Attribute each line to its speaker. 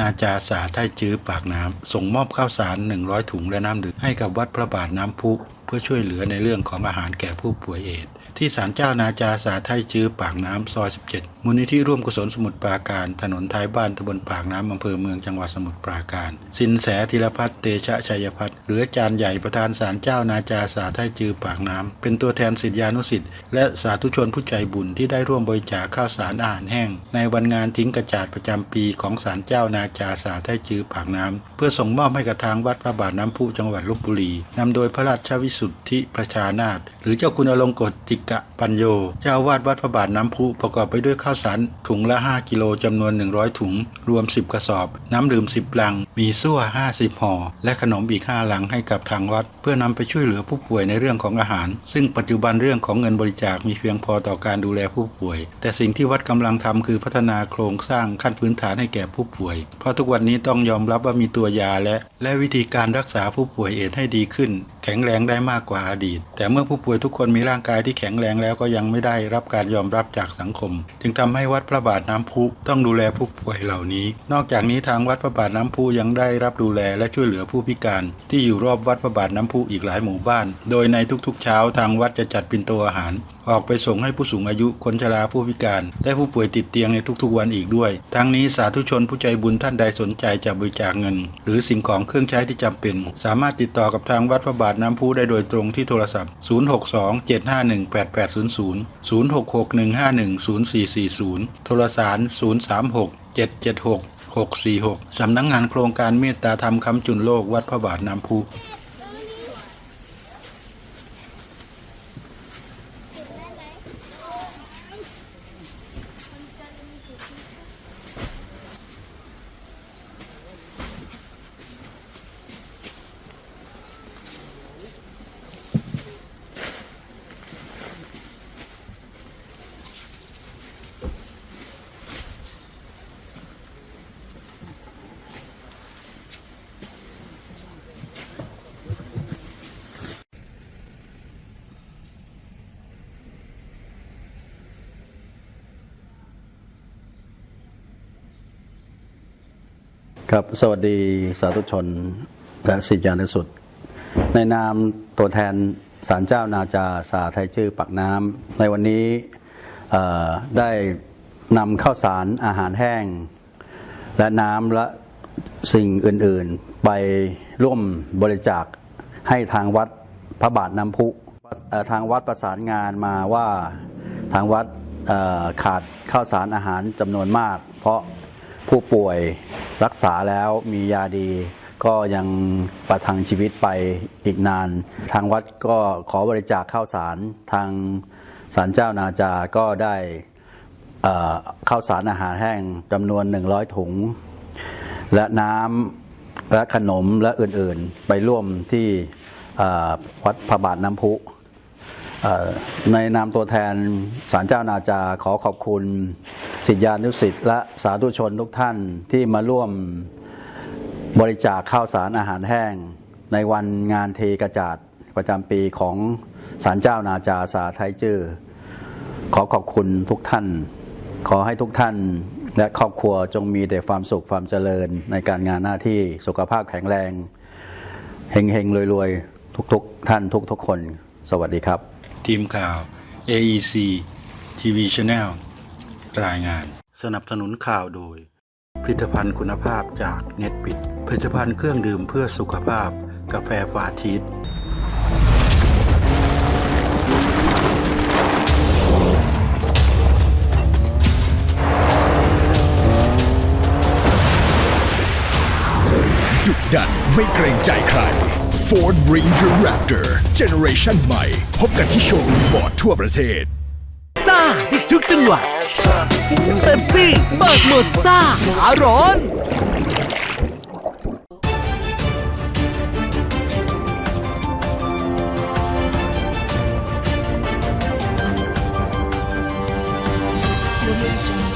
Speaker 1: นาจาสาไทจื้อปากน้ำส่งมอบข้าวสาร 100 ถุงและน้ำดื่มให้กับวัดพระบาทน้ำพุ เพื่อช่วยเหลือในเรื่องของอาหารแก่ผู้ป่วยเอด ที่ศาลเจ้านาจาสาไทยจื้อปากน้ำซอย 17 มูลนิธิร่วมกุศลสมุทรปราการ ถนนท้ายบ้านตำบลปากน้ำอำเภอเมืองจังหวัดสมุทรปราการ สินแสธีรพัฒน์เตชะชัยพัฒน์หรืออาจารย์ใหญ่ประธานศาลเจ้านาจาสาไทยจื้อปากน้ำเป็นตัวแทนศิษยานุศิษย์และสาธุชนผู้ใจบุญที่ได้ร่วมบริจาคข้าวสารอาหารแห้ง ในวันงานทิ้งกระจาดประจำปีของศาลเจ้านาจาสาไทยจื้อปากน้ำเพื่อส่งมอบให้กับทางวัดพระบาทน้ำพุจังหวัดลบบุรีนำโดยพระราชวิสุทธิประชานาถหรือเจ้าคุณอลงกฎติกะปัญโย เจ้าวาดวัดพระบาทน้ำพุประกอบไปด้วยข้าวสารถุงละ 5 กิโลจำนวน 100 ถุง รวม 10 กระสอบ น้ำดื่ม 10 ลัง มีซั่ว 50 ห่อ และขนมอีก 5 ลังให้กับทางวัด เพื่อนำไปช่วยเหลือผู้ป่วยในเรื่องของอาหาร ซึ่งปัจจุบันเรื่องของเงินบริจาคมีเพียงพอต่อการดูแลผู้ป่วย แต่สิ่งที่วัดกำลังทำคือพัฒนาโครงสร้างขั้นพื้นฐานให้แก่ผู้ป่วย เพราะทุกวันนี้ต้องยอมรับว่ามีตัวยาและ และวิธีการรักษาผู้ป่วยเอดให้ดีขึ้น ข็งแรงได้มากกว่าอดีต แต่เมื่อผู้ป่วยทุกคนมีร่างกายที่แข็งแรงแล้วก็ยังไม่ได้รับการยอมรับจากสังคม จึงทำให้วัดพระบาทน้ำพุต้องดูแลผู้ป่วยเหล่านี้ นอกจากนี้ทางวัดพระบาทน้ำพุยังได้รับดูแลและช่วยเหลือผู้พิการ ที่อยู่รอบวัดพระบาทน้ำพุอีกหลายหมู่บ้าน โดยในทุกๆ เช้าทางวัดจะจัดปินโตอาหาร ออกไปส่งให้ผู้สูงอายุคนชราผู้พิการ และผู้ป่วยติดเตียงในทุกๆวันอีกด้วย ทั้งนี้สาธุชนผู้ใจบุญท่านใดสนใจจะบริจาคเงิน หรือสิ่งของเครื่องใช้ที่จำเป็น สามารถติดต่อกับทางวัดพระบาทน้ำพุได้โดยตรงที่โทรศัพท์ 062 751 8800 066 151 0440 โทรสาร 036 776 646 สำนักงงานโครงการเมตตาธรรมคำจุนโลกวัดพระบาทน้ำพุ
Speaker 2: ครับสวัสดีสาธุชนและศิษยานุสุด ในนามตัวแทนศาลเจ้านาจาสาไทยชื่อปักน้ำในวันนี้ได้นำข้าวสารอาหารแห้ง และน้ำและสิ่งอื่นๆ ไปร่วมบริจาคให้ทางวัดพระบาทน้ำพุทางวัดประสานงานมาว่าทางวัดขาดข้าวสารอาหารจำนวนมาก เพราะ ผู้ป่วยรักษาแล้วมียาดี ก็ยังประทังชีวิตไปอีกนาน ทางวัดก็ขอบริจาคข้าวสารทางศาลเจ้านาจาก็ได้ข้าวสารอาหารแห้งจำนวน 100 ถุง และน้ำและขนมและอื่นๆ ไปร่วมที่วัดพระบาทน้ำพุในนามตัวแทนศาลเจ้านาจาขอขอบคุณ สิทธิานุสิ์และสาธุชนทุกท่านที่มาร่วมบริจาคข้าวสารอาหารแห้ง ในวันงานเทกระจาดประจำปีของศาลเจ้านาจาสาไทยจื้อขอขอบคุณทุกท่าน ขอให้ทุกท่านและครอบครัวจงมีแต่ความสุขความเจริญในการงานหน้าที่สุขภาพแข็งแรงเฮงเฮงรวยรวยๆทุกๆ ท่านทุกๆคน สวัสดีครับ
Speaker 1: ทีมข่าว AEC TV Channel รายงาน สนับสนุนข่าวโดย ผลิตภัณฑ์คุณภาพจากเน็ตปิด ผลิตภัณฑ์เครื่องดื่มเพื่อสุขภาพ กาแฟฟาชีส
Speaker 3: ดุดันไม่เกรงใจใคร Ford Ranger Raptor Generation ใหม่ พบกันที่โชว์รูมฟอร์ดทั่วประเทศ
Speaker 4: ได้ทุกจังหวะเป๊ปซี่เบิกหมดซ่าขาร้อน Thank you.